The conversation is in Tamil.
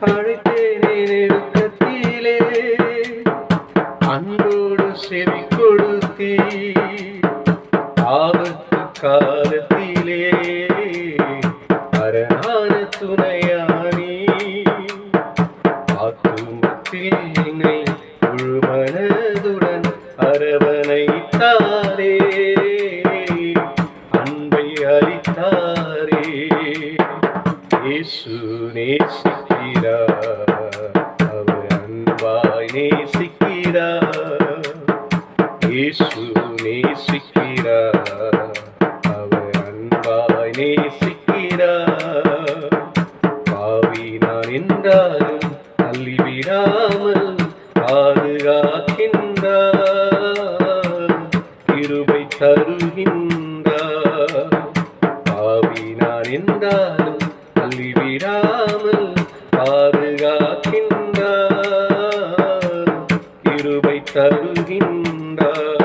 அழைத்தேனே நெருக்கத்திலே அன்போடு செவி கொடுத்தீ ஆபத்து காலத்திலே. அரணான துணையானி. ஆத்துமத்தில் என்னை முழுமனதுடன் அரவணைத்தாரே. அன்பை அளித்தாரே. இயேசு நேசிக்கிறார் அவர் அன்பாய் நேசிக்கிறார். இயேசு நேசிக்கிறார். அவர் அன்பாய் நேசிக்கிறார். பாவி நான் என்றாலும் தள்ளிவிடாமல் பாதுகாக்கின்றார். கிருபை தருகின்றார். பாவி நான் என்றாலும் தள்ளிவிடாமல் பாதுகாக்கின்றார் கிருபை தருகின்றார்.